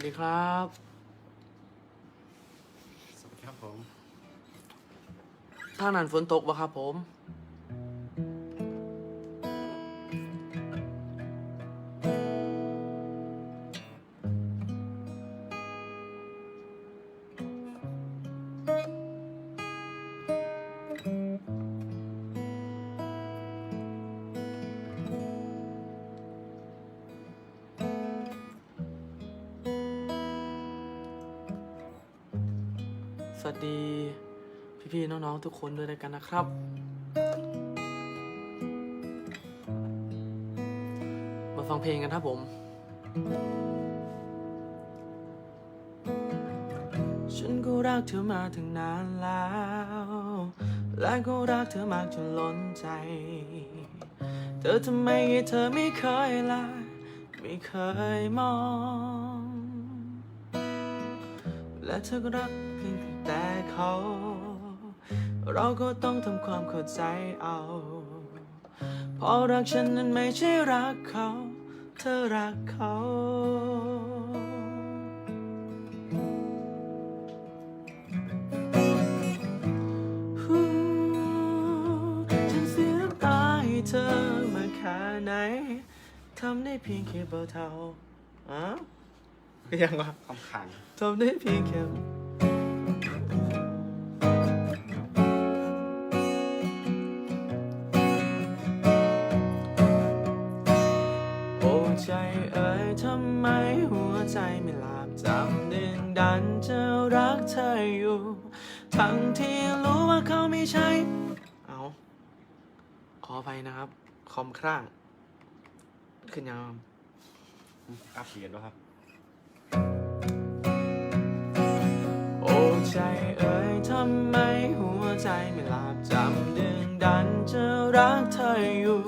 วัสดีครับ สวัสดีครับผม ทางนั้นฝนตกปะครับผม สวัสดีพี่ๆน้องๆทุกคนด้วยกันนะครับ มาฟังเพลงกันครับผม ฉันก็รักเธอมาถึงนานแล้ว และก็รักเธอมากจนล้นใจ เธอทำไมเธอไม่เคยลาไม่เคยมอง และเธอก็รักเพียง แต่เขา เราก็ต้องทำความเข้าใจเอาเพราะรักฉันนั้นไม่ใช่รักเขา เธอรักเขาฉันเสียน้ำตาให้เธอมาแค่ไหนทำได้เพียงแค่เบาเท่าอ้าวยังวะคำขันทำได้เพียงแค่ ใจเอ่ยทำไมหัวใจไม่หลับจำดึงดันจะรักเธออยู่ ทั้งที่รู้ว่าเขาไม่ใช่ เอาขออภัยนะครับ คอมคร่างขึ้นยังอัปเดตแล้วยครับ โอ้ใจเอ่ยทำไมหัวใจไม่หลับจำดึงดันจะรักเธออยู่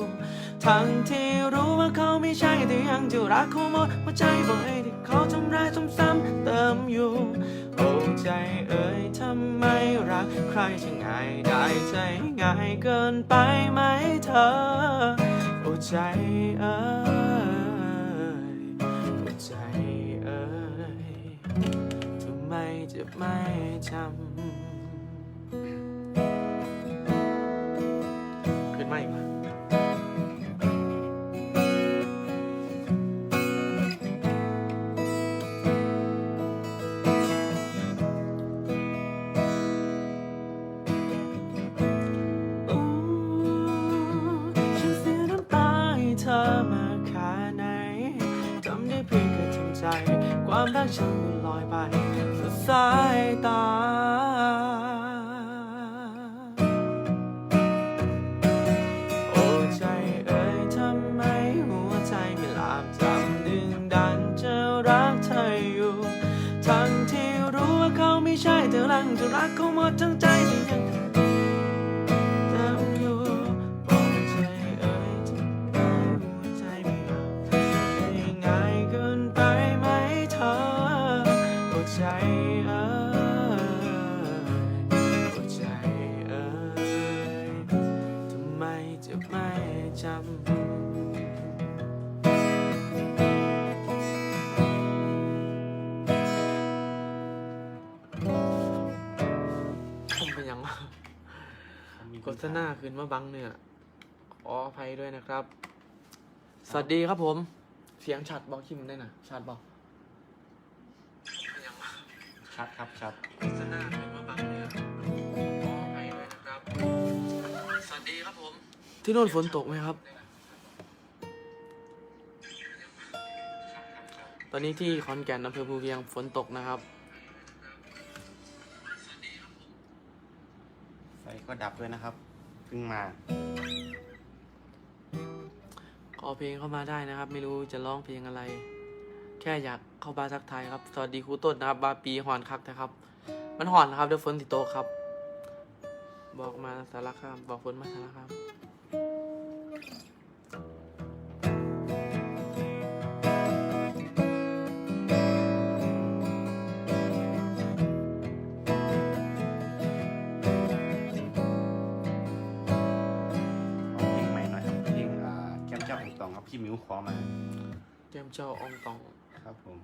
ทั้งที่รู้ว่าเขาไม่ใช่แต่ยังจะรักเขาหมดหัวใจบ่อยที่เขาทำร้ายซ้ำๆเติมอยู่โอ้ใจเอ่ยทำไมรักใครจะง่ายได้ใจง่ายเกินไปไหมเธอโอ้ใจเอ่ยโอ้ใจเอ่ยทำไมจะไม่จำ ฉันลอยไปสุดสายตา โอ้ใจเอ่ยทำไมหัวใจไม่หลาบจำดึงดันจะรักเธออยู่ ทั้งที่รู้ว่าเขาไม่ใช่แต่รังจะรักเขาหมดทั้งใจ จะไม่จำผมเป็นยังวะโฆษณาขึ้นมาบังเนี่ยขออภัยด้วยนะครับ สวัสดีครับผม เสียงชัดบอกคิมได้น่ะชัดบอกเป็นยังวะชัดครับชัดโฆษณาขึ้นมาบังเนี่ยข ที่โน่นฝนตกไหมครับ ตอนนี้ที่ขอนแก่นอำเภอภูเวียงฝนตกนะครับ ไฟก็ดับด้วยนะครับ เพิ่งมาขอเพลงเข้ามาได้นะครับ ไม่รู้จะร้องเพลงอะไร แค่อยากเข้าบาทักทายครับ สวัสดีครูต้นนะครับ บาปีหอนคักนะครับ มันหอนนะครับเดี๋ยวฝนติโตกครับ บอกมาสารคามบอกฝนมาสารคาม เอาเพลงใหม่หน่อยครับเพลงอ่าแก้มเจ้าของตองครับพี่มิวขอมาเตรียมเจ้าอองตอง ครับผม